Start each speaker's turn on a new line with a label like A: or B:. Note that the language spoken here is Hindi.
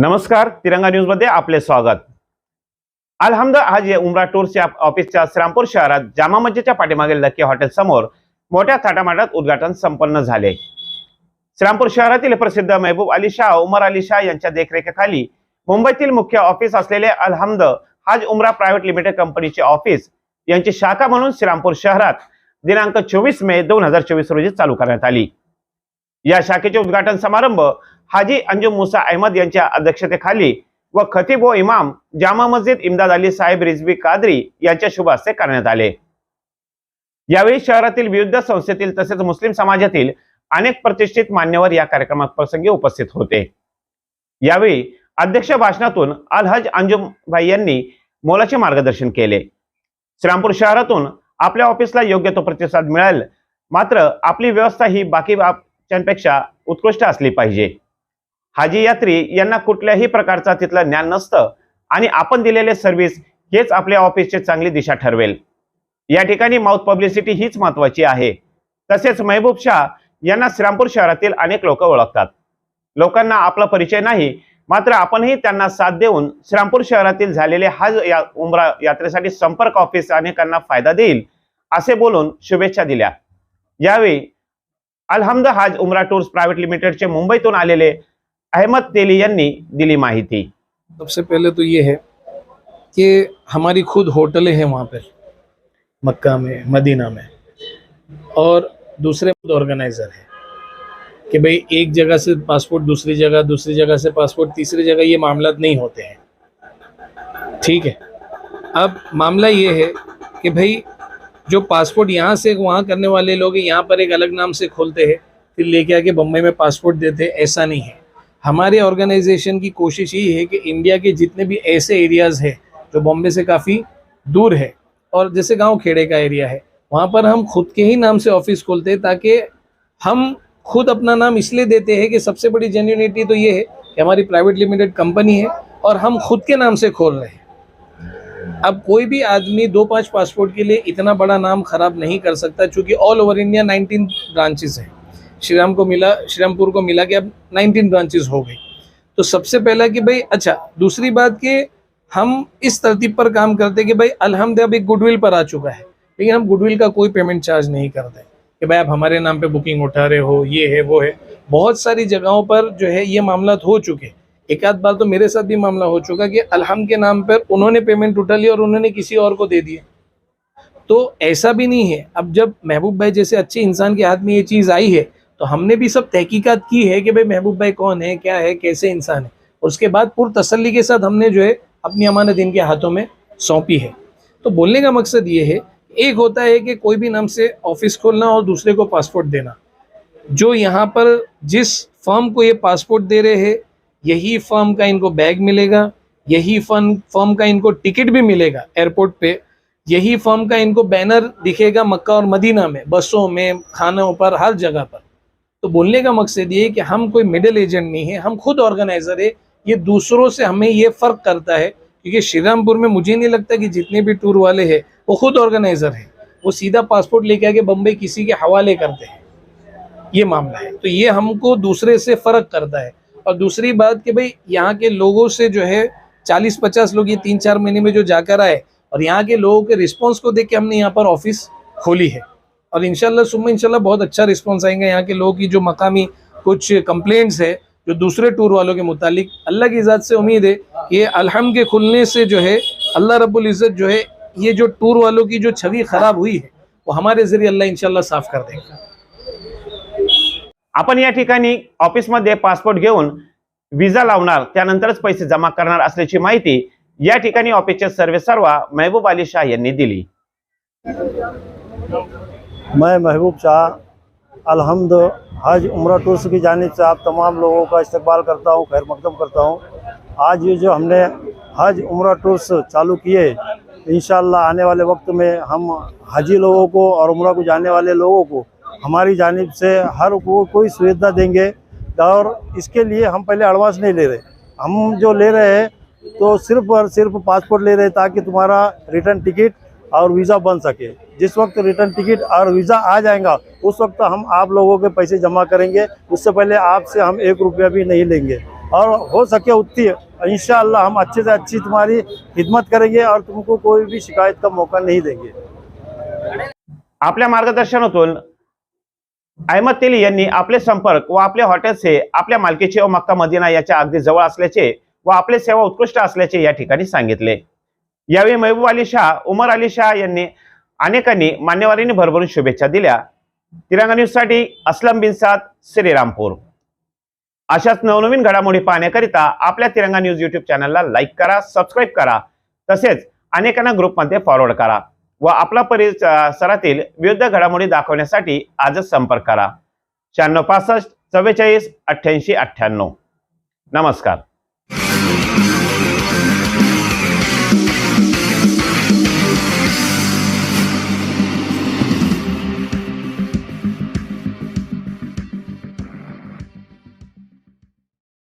A: नमस्कार तिरंगा न्यूजमध्ये आपले स्वागत. अलहमद आज या उमरा टूर्सच्या ऑफिसच्या श्रामपूर शहरात जामा मस्जिदच्या पाठीमागील लक्की हॉटेल समोर मोठ्या थाटामाटात उद्घाटन संपन्न झाले. श्रामपूर शहरातील प्रसिद्ध महबूब अली शाह उमर अली शाह यांच्या देखरेखीखाली मुंबईतील मुख्य ऑफिस असलेले अलहमद हाज उमरा प्रायव्हेट लिमिटेड कंपनीचे ऑफिस यांची शाखा म्हणून श्रामपूर शहरात दिनांक चोवीस मे दोन हजार चोवीस रोजी चालू करण्यात आली. या शाखेचे उद्घाटन समारंभ हाजी अंजुम मुसा अहमद यांच्या अध्यक्षतेखाली व खतीबो इमाम जामा मस्जिद इमदाद अली साहेब रिजवी कादरी यांच्या शुभ हस्ते करण्यात आले. यावेळी शहरातील विविध संस्थेतील तसेच मुस्लिम समाजातील अनेक प्रतिष्ठित मान्यवर या कार्यक्रमात प्रसंगी उपस्थित होते. यावेळी अध्यक्ष भाषणातून अल हज अंजुमभाई यांनी मोलाचे मार्गदर्शन केले. श्रीरामपूर शहरातून आपल्या ऑफिसला योग्य तो प्रतिसाद मिळेल. मात्र आपली व्यवस्था ही बाकी बाबच्यांपेक्षा उत्कृष्ट असली पाहिजे. हाजी यात्री यांना कुठल्याही प्रकारचा तिथलं ज्ञान नसतं आणि आपण दिलेले सर्व्हिस हेच आपल्या ऑफिसची चांगली दिशा ठरवेल. या ठिकाणी माउथ पब्लिसिटी हीच महत्वाची आहे. तसेच महबूब शाह यांना श्रामपूर शहरातील अनेक लोक ओळखतात. लोकांना आपला परिचय नाही मात्र आपणही त्यांना साथ देऊन श्रामपूर शहरातील झालेले हज या उमरा यात्रेसाठी संपर्क ऑफिस अनेकांना फायदा देईल असे बोलून शुभेच्छा दिल्या. यावेळी अलहमद हाज उमरा टूर्स प्रायव्हेट लिमिटेडचे मुंबईतून आलेले अहमद तेली दिली माहिती.
B: सबसे पहले तो ये है कि हमारी खुद होटलें हैं वहाँ पर, मक्का में, मदीना में। और दूसरे ऑर्गेनाइज़र है कि भाई एक जगह से पासपोर्ट दूसरी जगह दूसरी जगह से पासपोर्ट तीसरी जगह ये मामला नहीं होते हैं। ठीक है? अब मामला ये है कि भाई जो पासपोर्ट यहाँ से, वहाँ करने वाले लोग यहाँ पर एक अलग नाम से खोलते हैं फिर लेके आके बम्बई में पासपोर्ट देते हैं, ऐसा नहीं है। हमारे ऑर्गेनाइजेशन की कोशिश यही है कि इंडिया के जितने भी ऐसे एरियाज़ हैं जो बॉम्बे से काफ़ी दूर है, और जैसे गाँव खेड़े का एरिया है, वहाँ पर हम खुद के ही नाम से ऑफ़िस खोलते हैं ताकि हम खुद अपना नाम इसलिए देते हैं कि सबसे बड़ी जेन्यूनिटी तो ये है कि हमारी प्राइवेट लिमिटेड कंपनी है और हम खुद के नाम से खोल रहे हैं। अब कोई भी आदमी दो पाँच पासपोर्ट के लिए इतना बड़ा नाम खराब नहीं कर सकता क्योंकि ऑल ओवर इंडिया 19 ब्रांचेस हैं। श्रीराम को मिला श्रीरामपुर को मिला कि अब 19 ब्रांचेस हो गई। तो सबसे पहला कि भाई अच्छा दूसरी बात कि हम इस तरतीब पर काम करते कि भाई अलहमद अब एक गुडविल पर आ चुका है, लेकिन हम गुडविल का कोई पेमेंट चार्ज नहीं करते कि भाई, आप हमारे नाम पे बुकिंग उठा रहे हो, ये है, वो है। बहुत सारी जगहों पर जो है, ये मामला हो चुके। एक आध बार तो मेरे साथ भी मामला हो चुका कि अलहम के नाम पर उन्होंने पेमेंट उठा ली और उन्होंने किसी और को दे दिए तो ऐसा भी नहीं है। अब जब महबूब भाई जैसे अच्छे इंसान के हाथ में ये चीज़ आई है तो हमने भी सब तहकीकात की है कि भाई महबूब भाई कौन है, क्या है, कैसे इंसान है। उसके बाद पूरी तसल्ली के साथ हमने जो है अपनी अमानत इनके हाथों में सौंपी है। तो बोलने का मकसद ये है, एक होता है कि कोई भी नाम से ऑफ़िस खोलना और दूसरे को पासपोर्ट देना। जो यहाँ पर जिस फर्म को ये पासपोर्ट दे रहे हैं, यही फर्म का इनको बैग मिलेगा, यही फर्म फर्म का इनको टिकट भी मिलेगा एयरपोर्ट पे, यही फर्म का इनको बैनर दिखेगा मक्का और मदीना में, बसों में, खानों पर, हर जगह पर। तो बोलने का मकसद ये कि हम कोई मिडिल एजेंट नहीं है, हम खुद ऑर्गेनाइजर है, ये दूसरों से हमें ये फ़र्क करता है। क्योंकि श्रीरामपुर में मुझे नहीं लगता कि जितने भी टूर वाले हैं, वो खुद ऑर्गेनाइजर है। वो सीधा पासपोर्ट लेके आके बम्बई किसी के हवाले करते हैं। ये मामला है। तो ये हमको दूसरे से फ़र्क करता है। और दूसरी बात कि भाई, यहाँ के लोगों से जो है चालीस पचास लोग ये तीन चार महीने में जो जाकर आए, और यहाँ के लोगों के रिस्पॉन्स को देख के हमने यहाँ पर ऑफ़िस खोली है। और इनशाला सुबह इनशाला बहुत अच्छा रिस्पॉन्स आएँगे यहाँ के लोगों की जो मकामी कुछ कंप्लेंट्स है, जो दूसरे टूर वालों के मुतालिक। अल्लाह की ज़ात से उम्मीद है कि अलहम के खुलने से जो है, अल्लाह रब्बुल इज़्ज़त जो है, ये जो टूर वालों की जो छवि ख़राब हुई है, वो हमारे ज़रिए अल्लाह इंशाल्लाह साफ़ कर देगा।
A: आपण या ठिकाणी ऑफिसमध्ये पासपोर्ट घेऊन विजा लावणार, त्यानंतरच पैसे जमा करणार असल्याची माहिती या ठिकाणी ऑफिसचे सर्वे सर्वा महबूब अली शाह यांनी दिली.
C: मैं महबूब शाह, अलहमद, हज, उम्र, टूर्स की जानब से आप तमाम लोगों का इस्तकबाल करता हूँ, खैर मकदम करता हूँ। आज ये जो हमने हज, उम्र, टूर्स चालू किए इन आने वाले वक्त में हम हजी लोगों को और उम्र को जाने वाले लोगों को हमारी जानब से हर को कोई सुविधा देंगे और इसके लिए हम पहले एडवांस नहीं ले रहे। हम जो ले रहे हैं तो सिर्फ़ और सिर्फ़ पासपोर्ट ले रहे ताकि तुम्हारा रिटर्न टिकट और वीज़ा बन सके। जिस वक्त रिटर्न टिकट और वीज़ा आ जाएगा, उस वक्त हम आप लोगों के पैसे जमा करेंगे। उससे पहले आपसे हम एक रुपया भी नहीं लेंगे। और हो सके उतनी, इंशाअल्लाह हम अच्छे से अच्छी तुम्हारी खिदमत करेंगे और तुमको कोई भी शिकायत का मौका नहीं देंगे।
A: आपल्या मार्गदर्शनातून अहमद तेली आपले संपर्क व आपले हॉटेल्स हे आपल्या मालकीचे व मक्का मदिना याच्या अगदी जवळ असल्याचे व आपले सेवा उत्कृष्ट असल्याचे या ठिकाणी यावेळी महबूब अली शाह उमर अली शाह यांनी अनेकांनी मान्यवरांनी भरभरून शुभेच्छा दिल्या. तिरंगा न्यूजसाठी असलम बिन साद श्रीरामपूर. अशाच नवनवीन घडामोडी पाहण्याकरिता आपल्या तिरंगा न्यूज युट्यूब चॅनलला लाईक करा सबस्क्राईब करा तसेच अनेकांना ग्रुपमध्ये फॉरवर्ड करा व आपला परिसरातील विविध घडामोडी दाखवण्यासाठी आजच संपर्क करा. शहाण्णव पासष्ट चव्वेचाळीस अठ्ठ्याऐंशी अठ्ठ्याण्णव. नमस्कार.